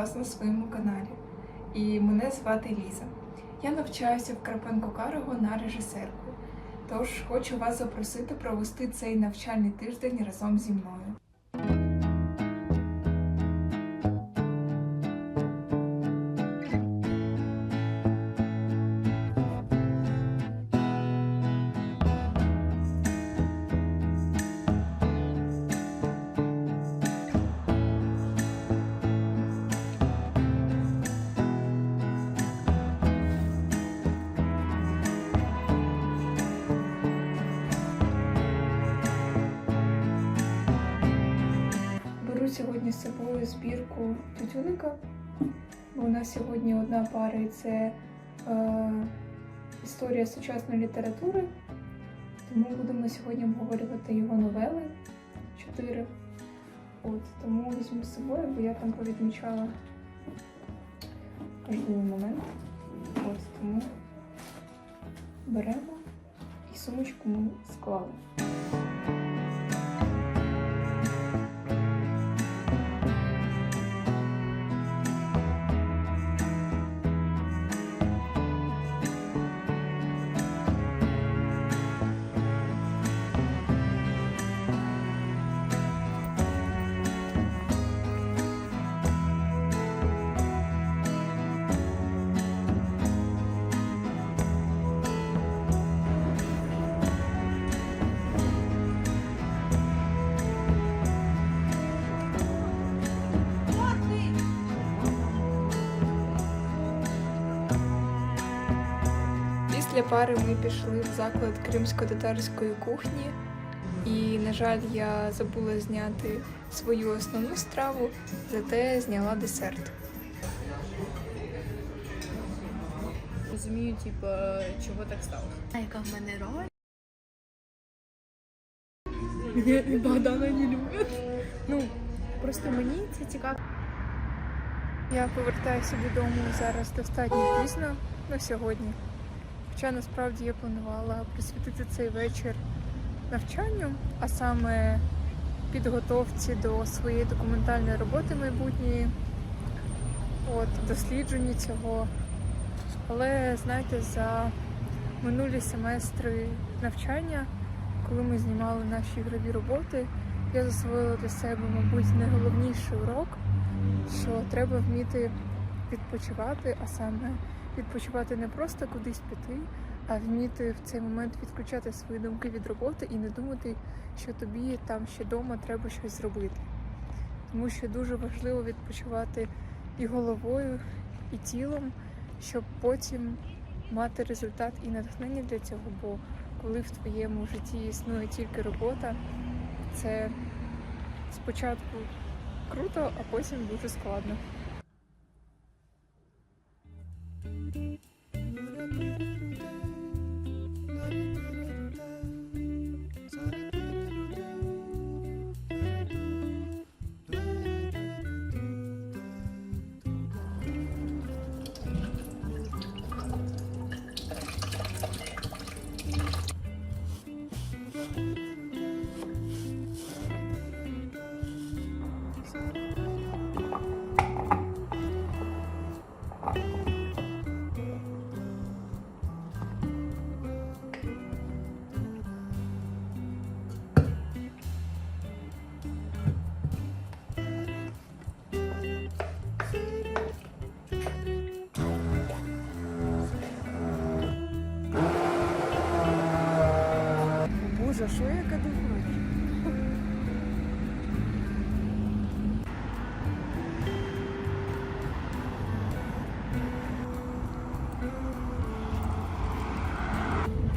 вас на своєму каналі. І мене звати Ліза. Я навчаюся в Карпенко Карого на режисерку. Тож хочу вас запросити провести цей навчальний тиждень разом зі мною. Збірку у нас сьогодні одна пара і це е, історія сучасної літератури. Тому будемо сьогодні обговорювати його новели чотири. От, тому візьму з собою, бо я там повідмічала важливий момент. От, тому беремо і сумочку ми склали. Після пари ми пішли в заклад кримсько-татарської кухні, і, на жаль, я забула зняти свою основну страву, зате зняла десерт. Розумію, типу, чого так сталося. А яка в мене роль? Богдана не любить. Ну, просто мені це цікаво. Я повертаюся додому зараз достатньо пізно на сьогодні. Хоча насправді я планувала присвятити цей вечір навчанню, а саме підготовці до своєї документальної роботи майбутньої, от, дослідженню цього. Але знаєте, за минулі семестри навчання, коли ми знімали наші ігрові роботи, я засвоїла для себе, мабуть, найголовніший урок, що треба вміти відпочивати, а саме відпочивати не просто кудись піти, а вміти в цей момент відключати свої думки від роботи і не думати, що тобі там ще вдома треба щось зробити. Тому що дуже важливо відпочивати і головою, і тілом, щоб потім мати результат і натхнення для цього. Бо коли в твоєму житті існує тільки робота, це спочатку круто, а потім дуже складно.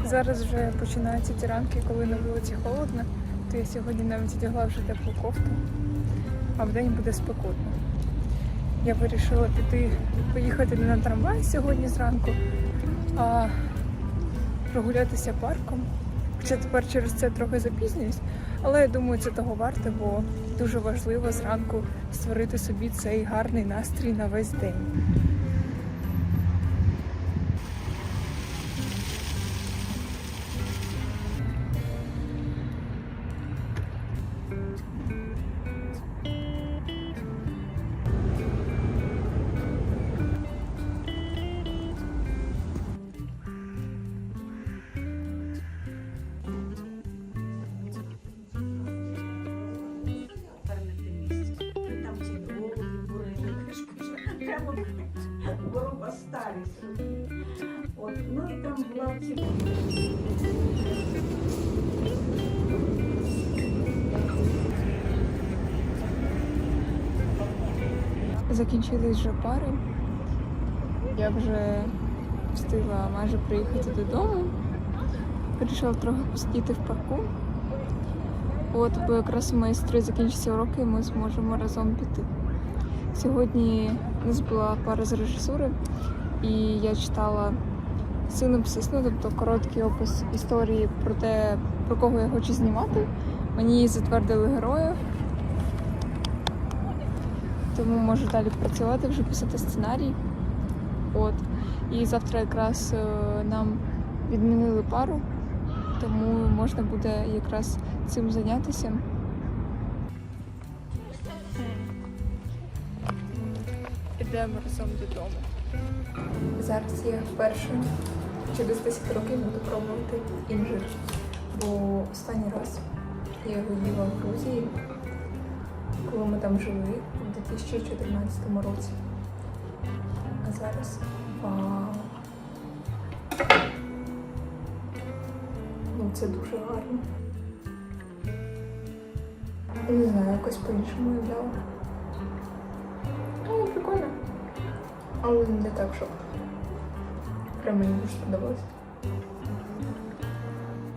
Зараз вже починаються ті ранки, коли на вулиці холодно, то я сьогодні навіть одягла вже теплу кофту, а вдень буде спекотно. Я вирішила піти поїхати не на трамвай сьогодні зранку, а прогулятися парком. Хоча тепер через це трохи запізнююсь, але я думаю, це того варте, бо дуже важливо зранку створити собі цей гарний настрій на весь день. Ну Закінчились вже пари. Я вже встигла майже приїхати додому. Вирішила трохи посидіти в парку. От, бо якраз у моєї сестри закінчаться уроки, і ми зможемо разом піти. Сьогодні у нас була пара з режисури, і я читала синопсис, ну тобто короткий опис історії про те, про кого я хочу знімати. Мені затвердили героїв, тому можу далі працювати, вже писати сценарій. От. І завтра якраз е, нам відмінили пару, тому можна буде якраз цим зайнятися. Ідемо разом додому. Зараз я вперше через 10 років буду пробувати інжир. Бо останній раз я його їла в Грузії, коли ми там жили у 2014 році. А зараз вау! Ну, це дуже гарно. Не знаю, якось по-іншому уявляла. Але не так, щоб прям мені дуже сподобалось.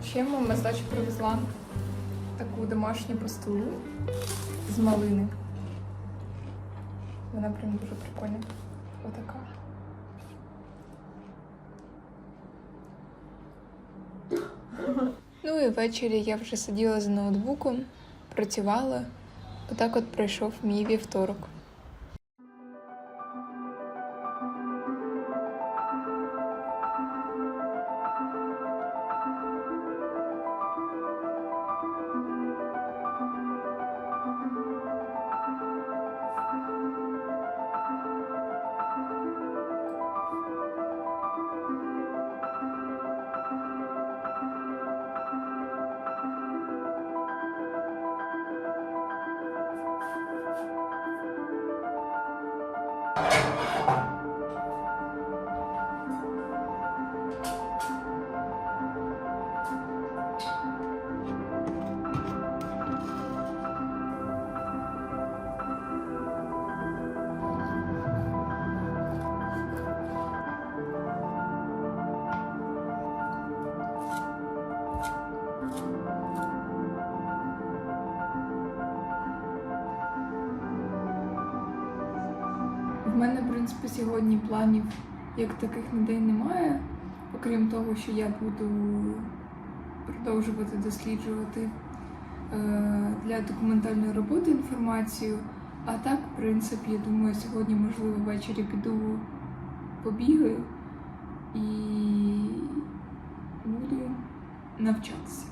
Ще мама з дачі привезла таку домашню пастилу з малини. Вона прям дуже прикольна. Отака. Ну і ввечері я вже сиділа за ноутбуком, працювала. Отак от пройшов мій вівторок. В мене, в принципі, сьогодні планів як таких на день немає, окрім того, що я буду продовжувати досліджувати е, для документальної роботи інформацію. А так, в принципі, я думаю, сьогодні, можливо, ввечері піду побігаю і буду навчатися.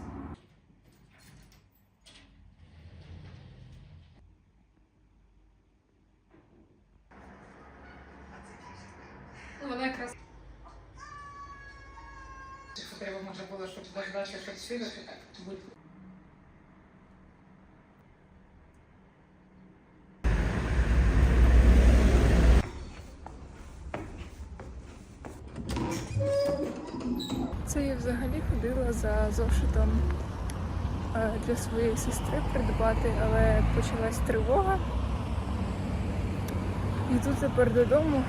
Вона якраз. Треба може було, щоб дождатися, щоб сидіти, так. Це я взагалі ходила за зошитом е, для своєї сестри придбати, але почалась тривога. І тут тепер додому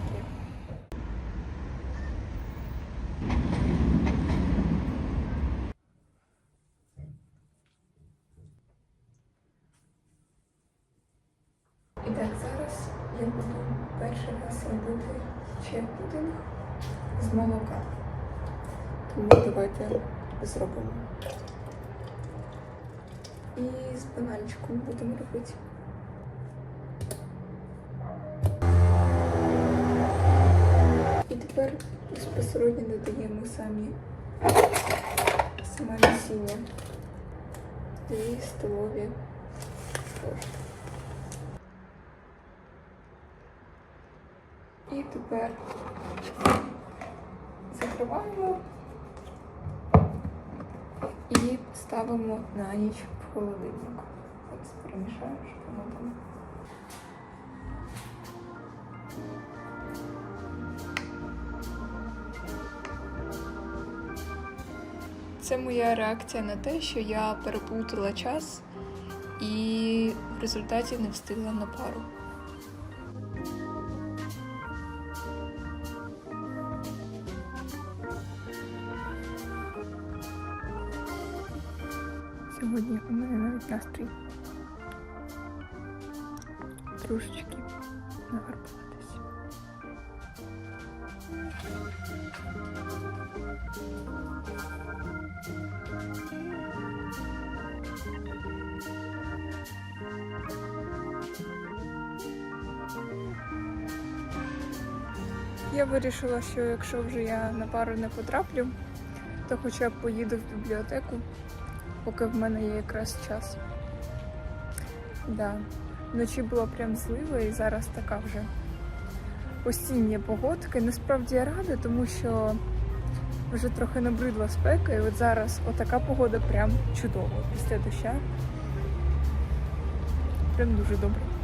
таке. І так, зараз я буду перший раз робити чек-пудинг з молока. Тому давайте зробимо. І з бананчиком будемо робити. Тепер безпосередньо додаємо самі саме насіння. Дві столові ложки. І тепер закриваємо і ставимо на ніч в холодильник. Зараз перемішаю, щоб воно там Це моя реакція на те, що я переплутала час і в результаті не встигла на пару. Сьогодні у мене навіть настрій Я вирішила, що якщо вже я на пару не потраплю, то хоча б поїду в бібліотеку, поки в мене є якраз час. Да. Вночі була прям злива і зараз така вже осіння погодка. Насправді я рада, тому що вже трохи набридла спека, і от зараз отака погода прям чудова після доща. Прям дуже добре.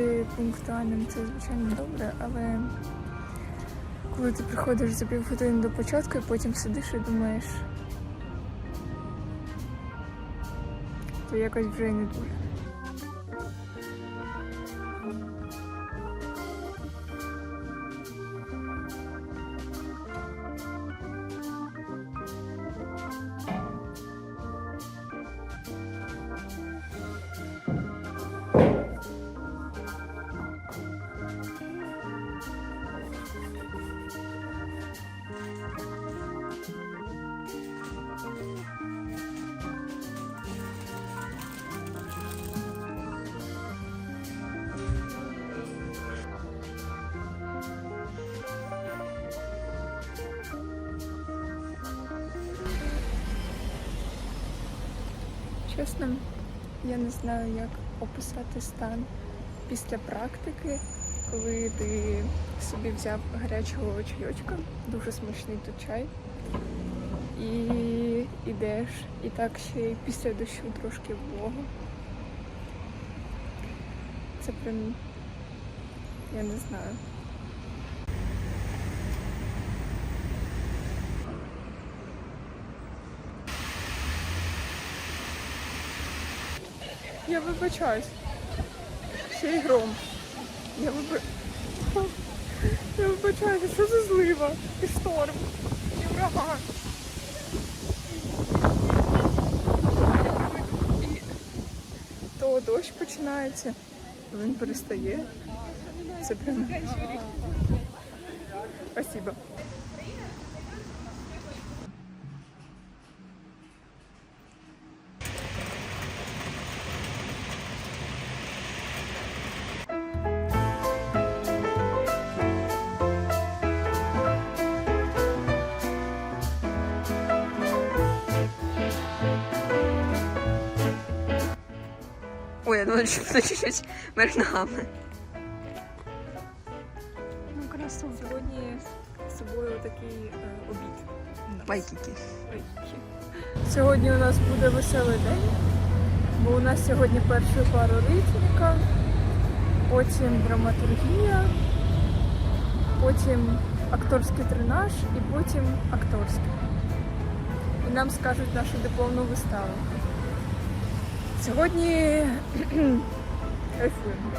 Бути пунктуальним це звичайно добре, але коли ти приходиш за півгодини до початку і потім сидиш і думаєш, то якось вже не дуже. Чесно, я не знаю, як описати стан після практики, коли ти собі взяв гарячого чайочка, дуже смачний тут чай. І ідеш, і так ще й після дощу трошки влого. Це прям, я не знаю. Я вибачаюсь. Ще й гром. Я виба... Я вибачаюся, що за злива? І шторм, і ураган. І то дощ починається, він перестає. Це прям. Спасибо. Я думала, що це чуть-чуть вверх ногами. Ну, красиво. Сьогодні з собою такий е, обід. у нас. Байкіки. Сьогодні у нас буде веселий день, бо у нас сьогодні перша пара ритміка, потім драматургія, потім акторський тренаж і потім акторський. І нам скажуть нашу дипломну виставу. Сьогодні кайфуємо.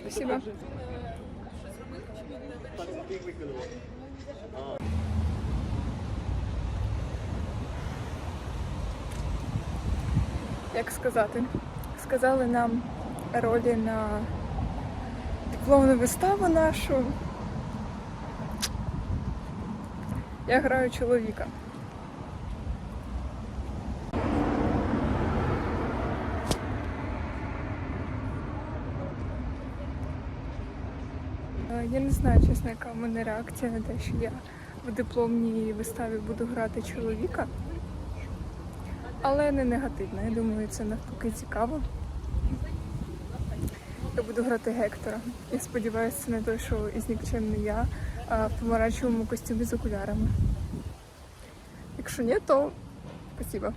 Спасибо. Як сказати? Сказали нам ролі на дипломну виставу нашу. Я граю чоловіка. Я не знаю, чесно, яка в мене реакція на те, що я в дипломній виставі буду грати чоловіка. Але не негативна. Я думаю, це навпаки цікаво. Я буду грати Гектора. Я сподіваюся, це не той, що із нікчемний я а в помаранчевому костюмі з окулярами. Якщо ні, то спасибо.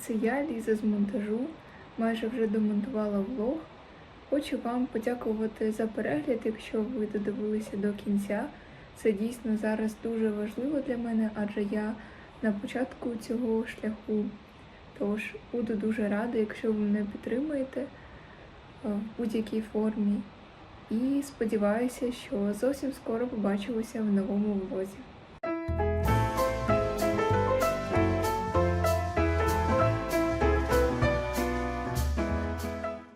Це я, Ліза з монтажу, майже вже домонтувала влог. Хочу вам подякувати за перегляд, якщо ви додивилися до кінця. Це дійсно зараз дуже важливо для мене, адже я на початку цього шляху. Тож буду дуже рада, якщо ви мене підтримаєте е, в будь-якій формі. І сподіваюся, що зовсім скоро побачимося в новому влозі.